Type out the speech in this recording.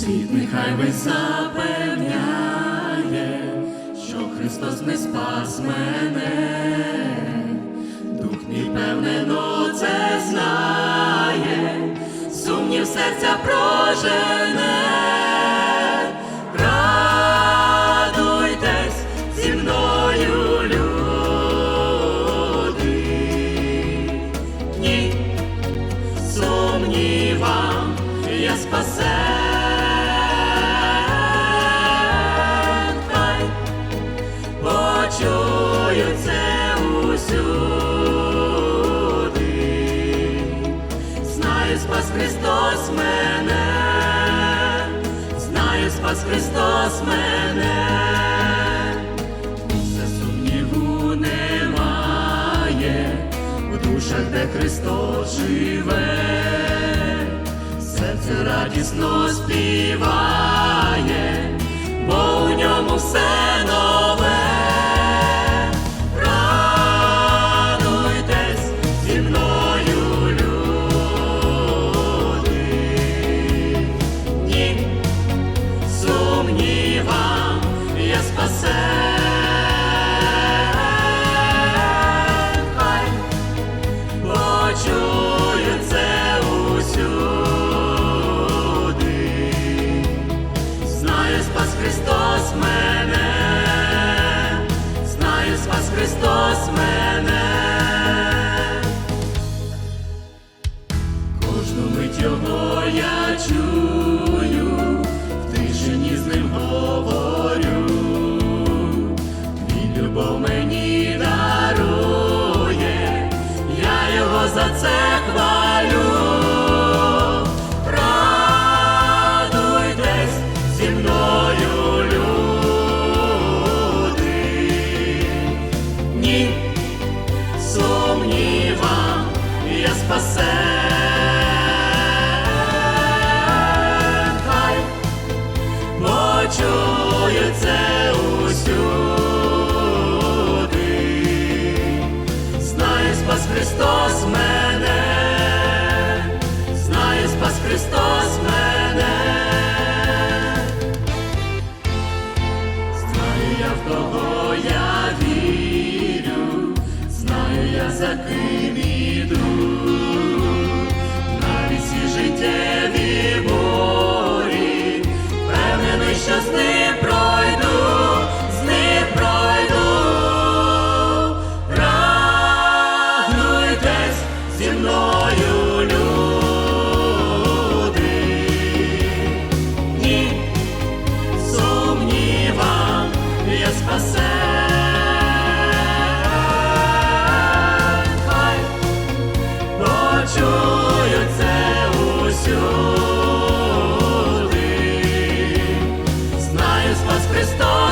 Світ нехай весь запевняє, що Христос не спас мене, дух мій певнено це знає, сумнів серця прожене. Спас Христос мене, усе сумніву немає, в душах, де Христос живе, серце радісно співає, за це хвалю, радуйтесь зі мною люди, ні, сумнівам я спасен, хай мочу. Христос мене. зі мною люди, ні, сумнівам я спасе. Хай почують це знаю спас Христос.